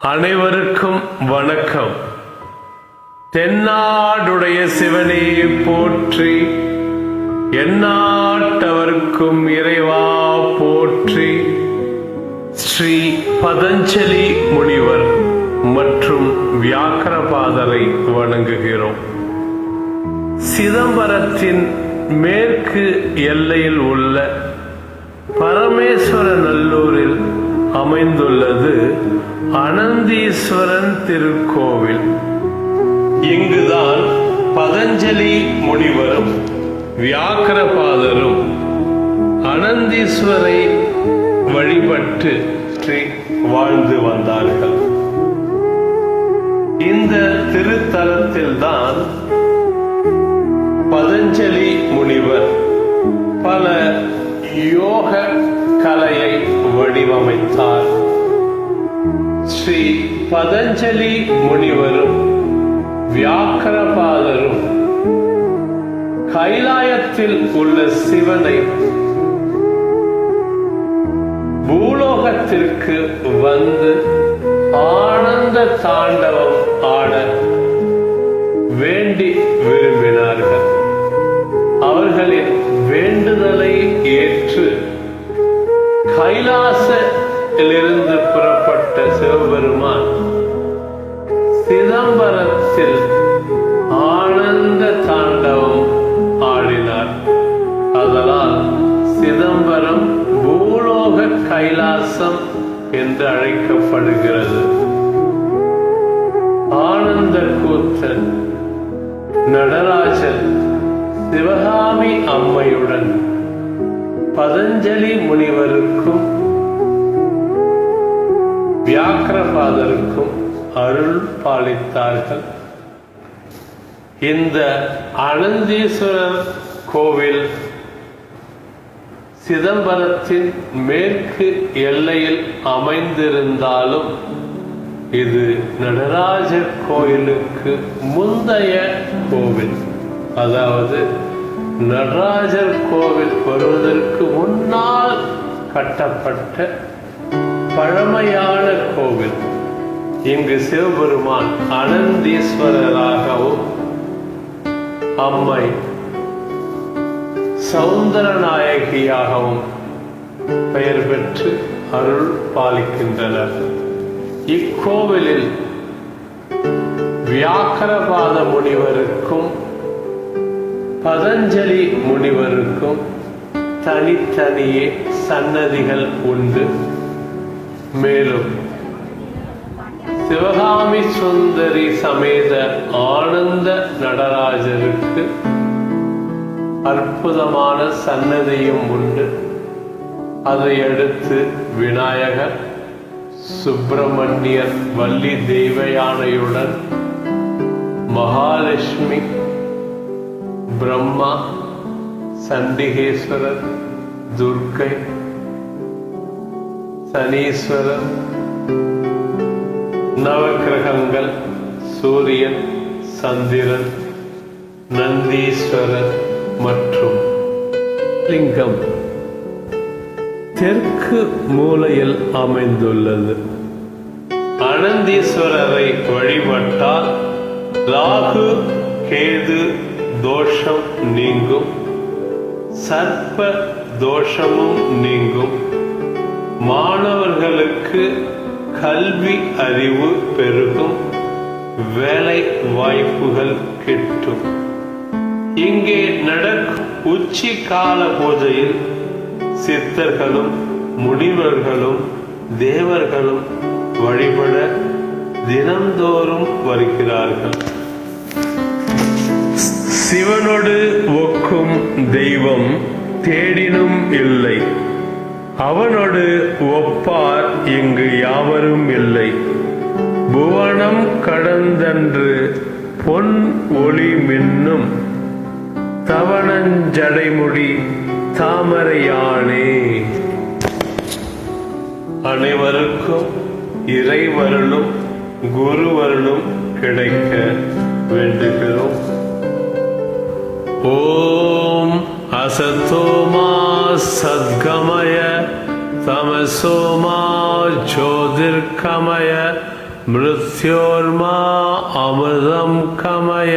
அனைவருக்கும் வணக்கம். தென்னாடுடைய சிவனே போற்றி எந்நாட்டவர்க்கும் இறைவா போற்றி ஸ்ரீ பதஞ்சலி முனிவர் மற்றும் வியாக்கரபாதரை வணங்குகிறோம். சிதம்பரத்தின் மேற்கு எல்லையில் உள்ள பரமேஸ்வர நல்லூரில் அமைந்துள்ளது அனந்தீஸ்வரன் திருக்கோவில். இங்குதான் பதஞ்சலி முனிவரும் வியாக்கரபாதரும் அனந்தீஸ்வரை வழிபட்டு வாழ்ந்து வந்தார்கள். இந்த திருத்தலத்தில்தான் பதஞ்சலி முனிவர் பல யோக கலையை வடிவமைத்தார். ஸ்ரீ பதஞ்சலி முனிவரும் வியாக்கரபாதரும் கைலாயத்தில் உள்ள சிவனை பூலோகத்திற்கு வந்து ஆனந்த தாண்டவம் ஆட வேண்டி விரும்பினார்கள். அவர்களின் வேண்டுதலை ஏற்று கைலாசத்திலிருந்து புறம் சிதம்பரம் பூலோக கைலாசம் என்று அழைக்கப்படுகிறது. ஆனந்த கூத்தன் நடராஜன் சிவகாமி அம்மையுடன் பதஞ்சலி முனிவருக்கும் வியாக்கிரபாதருக்கும் அருள் பாலித்தார்கள். இந்த அனந்தீஸ்வரர் கோவில் சிதம்பரத்தின் மேற்கு எல்லையில் அமைந்திருந்தாலும் இது நடராஜர் கோயிலுக்கு முந்தைய கோவில். அதாவது நடராஜர் கோவில் வருவதற்கு முன்னால் கட்டப்பட்ட பழமையான கோவில். இங்கு சிவபெருமான் அனந்தீஸ்வரராகவும் அம்மை சௌந்தரநாயகியாகவும் பெயர் பெற்று அருள் பாலிக்கின்றனர். இக்கோவிலில் வியாக்கரபாத முனிவருக்கும் பதஞ்சலி முனிவருக்கும் தனித்தனியே சன்னதிகள் உண்டு. மேலும் சிவகாமி சுந்தரி சமேத ஆனந்த நடராஜருக்கு அற்புதமான சன்னதியும் உண்டு. அதை அடுத்து விநாயகர் சுப்பிரமணியர் வள்ளி தெய்வயானையுடன் மகாலட்சுமி பிரம்மா சண்டிகேஸ்வரர் துர்க்கை சனீஸ்வரர் நவக்கிரகங்கள் சூரியன் சந்திரன் நந்தீஸ்வரர் மற்றும் லிங்கம் தெற்கு மூலையில் அமைந்துள்ளது. அனந்தீஸ்வரரை வழிபட்டால் ராகு கேது தோஷம் நீங்கும். சர்ப்ப தோஷமும் நீங்கும். மாணவர்களுக்கு கல்வி அறிவு பெருகும். வேலை வாய்ப்புகள் கிட்டும். இங்கே நடக்கும் உச்சி கால பூஜையில் சித்தர்களும் முனிவர்களும் தேவர்களும் வழிபட தினந்தோறும் வருகிறார்கள். சிவனோடு ஒக்கும் தெய்வம் தேடினும் இல்லை. அவனோடு ஒப்பார் இங்கு யாவரும் இல்லை. புவனம் கடந்தன்று பொன் ஒளி மின்னும். தவணஞ்சடைமொழி தாமரையானே. அனைவருக்கும் இறைவருளும் குருவருளும் கிடைக்க வேண்டுகிறோம். ஓம் அசத்தோமா சத்கமய தமசோமா ஜோதிர்கமய மிருத்யோர்மா அமிர்தம் கமய